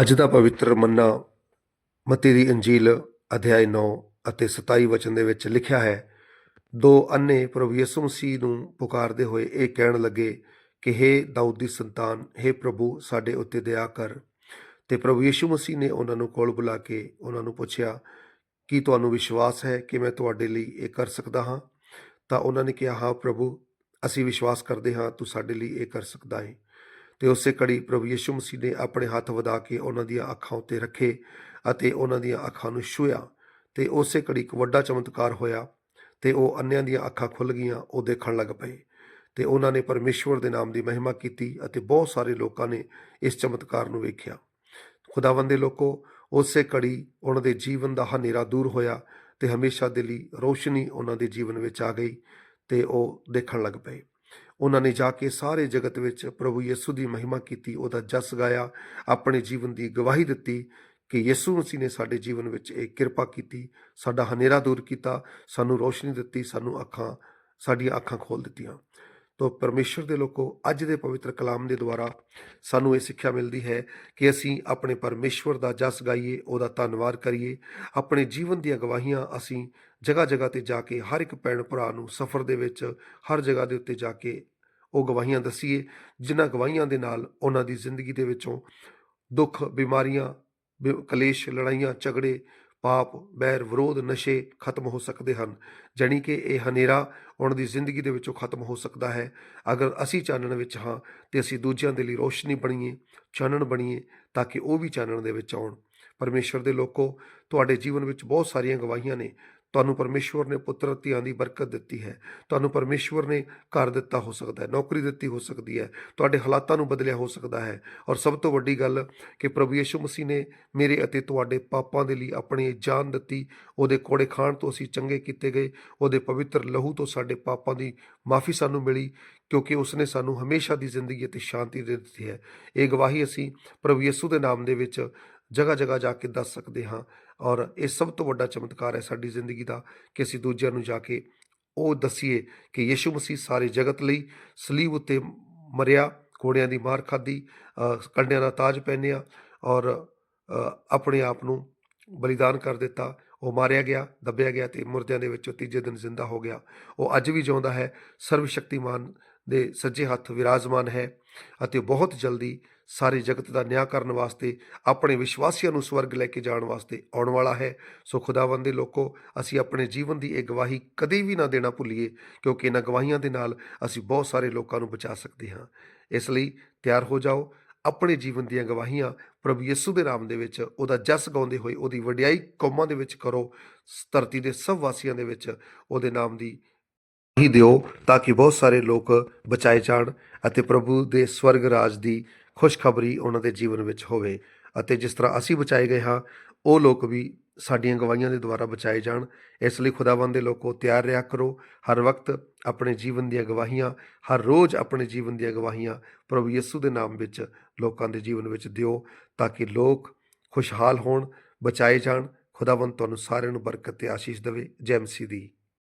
ਅੱਜ ਦਾ ਪਵਿੱਤਰ ਮੰਨਾ ਮਤੀ ਦੀ ਅੰਜੀਲ ਅਧਿਆਇ 9 ਅਤੇ 27 ਵਚਨ ਦੇ ਵਿੱਚ ਲਿਖਿਆ ਹੈ, ਦੋ ਅੰਨੇ ਪ੍ਰਭੂ ਯਿਸੂ ਮਸੀਹ ਨੂੰ ਪੁਕਾਰਦੇ ਹੋਏ ਇਹ ਕਹਿਣ ਲੱਗੇ ਕਿ हे ਦਾਊਦ ਦੀ ਸੰਤਾਨ हे ਪ੍ਰਭੂ ਸਾਡੇ ਉੱਤੇ ਦਇਆ ਕਰ। ਤੇ ਪ੍ਰਭੂ ਯਿਸੂ ਮਸੀਹ ਨੇ ਉਹਨਾਂ ਨੂੰ ਕੋਲ ਬੁਲਾ ਕੇ ਉਹਨਾਂ ਨੂੰ ਪੁੱਛਿਆ, ਕੀ ਤੁਹਾਨੂੰ ਵਿਸ਼ਵਾਸ ਹੈ ਕਿ ਮੈਂ ਤੁਹਾਡੇ ਲਈ ਇਹ ਕਰ ਸਕਦਾ ਹਾਂ? ਤਾਂ ਉਹਨਾਂ ਨੇ ਕਿਹਾ, ਹਾਂ ਪ੍ਰਭੂ, ਅਸੀਂ ਵਿਸ਼ਵਾਸ ਕਰਦੇ ਹਾਂ, ਤੂੰ ਸਾਡੇ ਲਈ ਇਹ ਕਰ ਸਕਦਾ ਹੈ। ਤੇ ਉਸੇ ਕੜੀ ਪ੍ਰਭੂ ਯਿਸੂ ਮਸੀਹ ਨੇ ਆਪਣੇ ਹੱਥ ਵਧਾ ਕੇ ਉਹਨਾਂ ਦੀਆਂ ਅੱਖਾਂ ਉੱਤੇ ਰੱਖੇ ਅਤੇ ਉਹਨਾਂ ਦੀਆਂ ਅੱਖਾਂ ਨੂੰ ਛੂਇਆ ਤੇ ਉਸੇ ਕੜੀ ਇੱਕ ਵੱਡਾ ਚਮਤਕਾਰ ਹੋਇਆ ਤੇ ਉਹ ਅੰਨਿਆਂ ਦੀਆਂ ਅੱਖਾਂ ਖੁੱਲ ਗਈਆਂ, ਉਹ ਦੇਖਣ ਲੱਗ ਪਏ ਤੇ ਉਹਨਾਂ ਨੇ ਪਰਮੇਸ਼ਵਰ ਦੇ ਨਾਮ ਦੀ ਮਹਿਮਾ ਕੀਤੀ ਅਤੇ ਬਹੁਤ ਸਾਰੇ ਲੋਕਾਂ ਨੇ ਇਸ ਚਮਤਕਾਰ ਨੂੰ ਵੇਖਿਆ। ਖੁਦਾਵੰਦ ਦੇ ਲੋਕੋ, ਉਸੇ ਕੜੀ ਉਹਨਾਂ ਦੇ ਜੀਵਨ ਦਾ ਹਨੇਰਾ ਦੂਰ ਹੋਇਆ ਤੇ ਹਮੇਸ਼ਾ ਦੇ ਲਈ ਰੋਸ਼ਨੀ ਉਹਨਾਂ ਦੇ ਜੀਵਨ ਵਿੱਚ ਆ ਗਈ ਤੇ ਉਹ ਦੇਖਣ ਲੱਗ ਪਏ। ਉਹਨਾਂ ਨੇ ਜਾ ਕੇ ਸਾਰੇ ਜਗਤ ਵਿੱਚ ਪ੍ਰਭੂ ਯਿਸੂ ਦੀ ਮਹਿਮਾ ਕੀਤੀ, ਉਹਦਾ ਜਸ ਗਾਇਆ, ਆਪਣੇ ਜੀਵਨ ਦੀ ਗਵਾਹੀ ਦਿੱਤੀ ਕਿ ਯਿਸੂ ਮਸੀਹ ਨੇ ਸਾਡੇ ਜੀਵਨ ਵਿੱਚ ਇਹ ਕਿਰਪਾ ਕੀਤੀ, ਸਾਡਾ ਹਨੇਰਾ ਦੂਰ ਕੀਤਾ, ਸਾਨੂੰ ਰੋਸ਼ਨੀ ਦਿੱਤੀ, ਸਾਨੂੰ ਅੱਖਾਂ, ਸਾਡੀਆਂ ਅੱਖਾਂ ਖੋਲ ਦਿੱਤੀਆਂ। ਤੋ ਪਰਮੇਸ਼ਰ ਦੇ ਲੋਕੋ, ਅੱਜ ਦੇ ਪਵਿੱਤਰ ਕਲਾਮ ਦੇ ਦੁਆਰਾ ਸਾਨੂੰ ਇਹ ਸਿੱਖਿਆ ਮਿਲਦੀ ਹੈ ਕਿ ਅਸੀਂ ਆਪਣੇ ਪਰਮੇਸ਼ਵਰ ਦਾ ਜਸ ਗਾਈਏ, ਉਹਦਾ ਧੰਨਵਾਦ ਕਰੀਏ, ਆਪਣੇ ਜੀਵਨ ਦੀਆਂ ਗਵਾਹੀਆਂ ਅਸੀਂ ਜਗ੍ਹਾ ਜਗ੍ਹਾ ਤੇ ਜਾ ਕੇ ਹਰ ਇੱਕ ਭੈਣ ਭਰਾ ਨੂੰ ਸਫ਼ਰ ਦੇ ਵਿੱਚ ਹਰ ਜਗ੍ਹਾ ਦੇ ਉੱਤੇ ਜਾ ਕੇ ਉਹ ਗਵਾਹੀਆਂ ਦਸੀਏ, ਜਿਨ੍ਹਾਂ ਗਵਾਹੀਆਂ ਦੇ ਨਾਲ ਉਹਨਾਂ ਦੀ ਜ਼ਿੰਦਗੀ ਦੇ ਵਿੱਚੋਂ ਦੁੱਖ, ਬਿਮਾਰੀਆਂ, ਬਿ- ਕਲੇਸ਼, ਲੜਾਈਆਂ, ਝਗੜੇ, ਪਾਪ, ਬੈਰ, ਵਿਰੋਧ, ਨਸ਼ੇ ਖਤਮ ਹੋ ਸਕਦੇ ਹਨ। ਜਾਣੀ ਕਿ ਇਹ ਹਨੇਰਾ ਉਹਨਾਂ ਦੀ ਜ਼ਿੰਦਗੀ ਦੇ ਵਿੱਚੋਂ ਖਤਮ ਹੋ ਸਕਦਾ ਹੈ। ਅਗਰ ਅਸੀਂ ਚਾਨਣ ਵਿੱਚ ਹਾਂ, ਤੇ ਅਸੀਂ ਦੂਜਿਆਂ ਦੇ ਲਈ ਰੋਸ਼ਨੀ ਬਣੀਏ, ਚਾਨਣ ਬਣੀਏ, ਤਾਂ ਕਿ ਉਹ ਵੀ ਚਾਨਣ ਦੇ ਵਿੱਚ ਆਉਣ। ਪਰਮੇਸ਼ਵਰ ਦੇ ਲੋਕੋ, ਤੁਹਾਡੇ ਜੀਵਨ ਵਿੱਚ ਬਹੁਤ ਸਾਰੀਆਂ ਗਵਾਹੀਆਂ ਨੇ। ਤੁਹਾਨੂੰ ਪਰਮੇਸ਼ਵਰ ਨੇ ਪੁੱਤਰ ਧੀਆਂ ਦੀ ਬਰਕਤ ਦਿੱਤੀ ਹੈ। ਤੁਹਾਨੂੰ ਪਰਮੇਸ਼ਵਰ ਨੇ ਘਰ ਦਿੱਤਾ ਹੋ ਸਕਦਾ ਹੈ, ਨੌਕਰੀ ਦਿੱਤੀ ਹੋ ਸਕਦੀ ਹੈ, ਤੁਹਾਡੇ ਹਾਲਾਤਾਂ ਨੂੰ ਬਦਲਿਆ ਹੋ ਸਕਦਾ ਹੈ। ਔਰ ਸਭ ਤੋਂ ਵੱਡੀ ਗੱਲ ਕਿ ਪ੍ਰਭੂ ਯਿਸੂ ਮਸੀਹ ਨੇ ਮੇਰੇ ਅਤੇ ਤੁਹਾਡੇ ਪਾਪਾਂ ਦੇ ਲਈ ਆਪਣੀ ਜਾਨ ਦਿੱਤੀ। ਉਹਦੇ ਕੋੜੇ ਖਾਣ ਤੋਂ ਅਸੀਂ ਚੰਗੇ ਕੀਤੇ ਗਏ, ਉਹਦੇ ਪਵਿੱਤਰ ਲਹੂ ਤੋਂ ਸਾਡੇ ਪਾਪਾਂ ਦੀ ਮਾਫੀ ਸਾਨੂੰ ਮਿਲੀ, ਕਿਉਂਕਿ ਉਸਨੇ ਸਾਨੂੰ ਹਮੇਸ਼ਾ ਦੀ ਜ਼ਿੰਦਗੀ ਅਤੇ ਸ਼ਾਂਤੀ ਦੇ ਦਿੱਤੀ ਹੈ। ਇਹ ਗਵਾਹੀ ਅਸੀਂ ਪ੍ਰਭੂ ਯਿਸੂ ਦੇ ਨਾਮ ਦੇ ਵਿੱਚ ਜਗ੍ਹਾ ਜਗ੍ਹਾ ਜਾ ਕੇ ਦੱਸ ਸਕਦੇ ਹਾਂ। ਔਰ ਇਹ ਸਭ ਤੋਂ ਵੱਡਾ ਚਮਤਕਾਰ ਹੈ ਸਾਡੀ ਜ਼ਿੰਦਗੀ ਦਾ ਕਿ ਅਸੀਂ ਦੂਜਿਆਂ ਨੂੰ ਜਾ ਕੇ ਉਹ ਦਸੀਏ ਕਿ ਯਿਸੂ ਮਸੀਹ ਸਾਰੇ ਜਗਤ ਲਈ ਸਲੀਬ ਉੱਤੇ ਮਰਿਆ ਕੋੜਿਆਂ ਦੀ ਮਾਰ ਖਾਧੀ ਕੰਡਿਆਂ ਦਾ ਤਾਜ ਪਹਿਨਿਆ ਔਰ ਆਪਣੇ ਆਪ ਨੂੰ ਬਲੀਦਾਨ ਕਰ ਦਿੱਤਾ। ਉਹ ਮਾਰਿਆ ਗਿਆ, ਦੱਬਿਆ ਗਿਆ ਤੇ ਮੁਰਦਿਆਂ ਦੇ ਵਿੱਚੋਂ ਤੀਜੇ ਦਿਨ ਜ਼ਿੰਦਾ ਹੋ ਗਿਆ। ਉਹ ਅੱਜ ਵੀ ਜਿਉਂਦਾ ਹੈ। ਸਰਵ ਸ਼ਕਤੀਮਾਨ ਦੇ ਸੱਜੇ ਹੱਥ ਵਿਰਾਜਮਾਨ ਹੈ ਅਤੇ ਬਹੁਤ ਜਲਦੀ ਸਾਰੇ ਜਗਤ ਦਾ ਨਿਆਂ ਕਰਨ ਵਾਸਤੇ, ਆਪਣੇ ਵਿਸ਼ਵਾਸੀਆਂ ਨੂੰ ਸਵਰਗ ਲੈ ਕੇ ਜਾਣ ਵਾਸਤੇ ਆਉਣ ਵਾਲਾ ਹੈ। ਸੋ ਖੁਦਾਵੰਦ ਦੇ ਲੋਕੋ, ਅਸੀਂ ਆਪਣੇ ਜੀਵਨ ਦੀ ਇਹ ਗਵਾਹੀ ਕਦੇ ਵੀ ਨਾ ਦੇਣਾ ਭੁੱਲੀਏ, ਕਿਉਂਕਿ ਇਹਨਾਂ ਗਵਾਹੀਆਂ ਦੇ ਨਾਲ ਅਸੀਂ ਬਹੁਤ ਸਾਰੇ ਲੋਕਾਂ ਨੂੰ ਬਚਾ ਸਕਦੇ ਹਾਂ। ਇਸ ਲਈ ਤਿਆਰ ਹੋ ਜਾਓ, ਆਪਣੇ ਜੀਵਨ ਦੀਆਂ ਗਵਾਹੀਆਂ ਪ੍ਰਭੂ ਯਿਸੂ ਦੇ ਨਾਮ ਦੇ ਵਿੱਚ, ਉਹਦਾ ਜਸ ਗਾਉਂਦੇ ਹੋਏ, ਉਹਦੀ ਵਡਿਆਈ ਕੌਮਾਂ ਦੇ ਵਿੱਚ ਕਰੋ। ਧਰਤੀ ਦੇ ਸਭ ਵਾਸੀਆਂ ਦੇ ਵਿੱਚ ਉਹਦੇ ਨਾਮ ਦੀ ਹੀ ਦਿਓ ਤਾਂ ਕਿ ਬਹੁਤ ਸਾਰੇ ਲੋਕ ਬਚਾਏ ਜਾਣ ਅਤੇ ਪ੍ਰਭੂ ਦੇ ਸਵਰਗ ਰਾਜ ਦੀ ਖੁਸ਼ਖਬਰੀ ਉਹਨਾਂ ਦੇ ਜੀਵਨ ਵਿੱਚ ਹੋਵੇ। ਅਤੇ ਜਿਸ ਤਰ੍ਹਾਂ ਅਸੀਂ ਬਚਾਏ ਗਏ ਹਾਂ, ਉਹ ਲੋਕ ਵੀ ਸਾਡੀਆਂ ਗਵਾਹੀਆਂ ਦੇ ਦੁਆਰਾ ਬਚਾਏ ਜਾਣ। ਇਸ ਲਈ ਖੁਦਾਵੰਦ ਦੇ ਲੋਕੋ, ਤਿਆਰ ਰਿਹਾ ਕਰੋ। ਹਰ ਵਕਤ ਆਪਣੇ ਜੀਵਨ ਦੀਆਂ ਗਵਾਹੀਆਂ, ਹਰ ਰੋਜ਼ ਆਪਣੇ ਜੀਵਨ ਦੀਆਂ ਗਵਾਹੀਆਂ ਪ੍ਰਭੂ ਯਿਸੂ ਦੇ ਨਾਮ ਵਿੱਚ ਲੋਕਾਂ ਦੇ ਜੀਵਨ ਵਿੱਚ ਦਿਓ ਤਾਂ ਕਿ ਲੋਕ ਖੁਸ਼ਹਾਲ ਹੋਣ, ਬਚਾਏ ਜਾਣ। ਖੁਦਾਵੰਦ ਤੁਹਾਨੂੰ ਸਾਰਿਆਂ ਨੂੰ ਬਰਕਤ ਤੇ ਆਸ਼ੀਸ਼ ਦੇਵੇ। ਜੈ ਮਸੀਹ ਦੀ।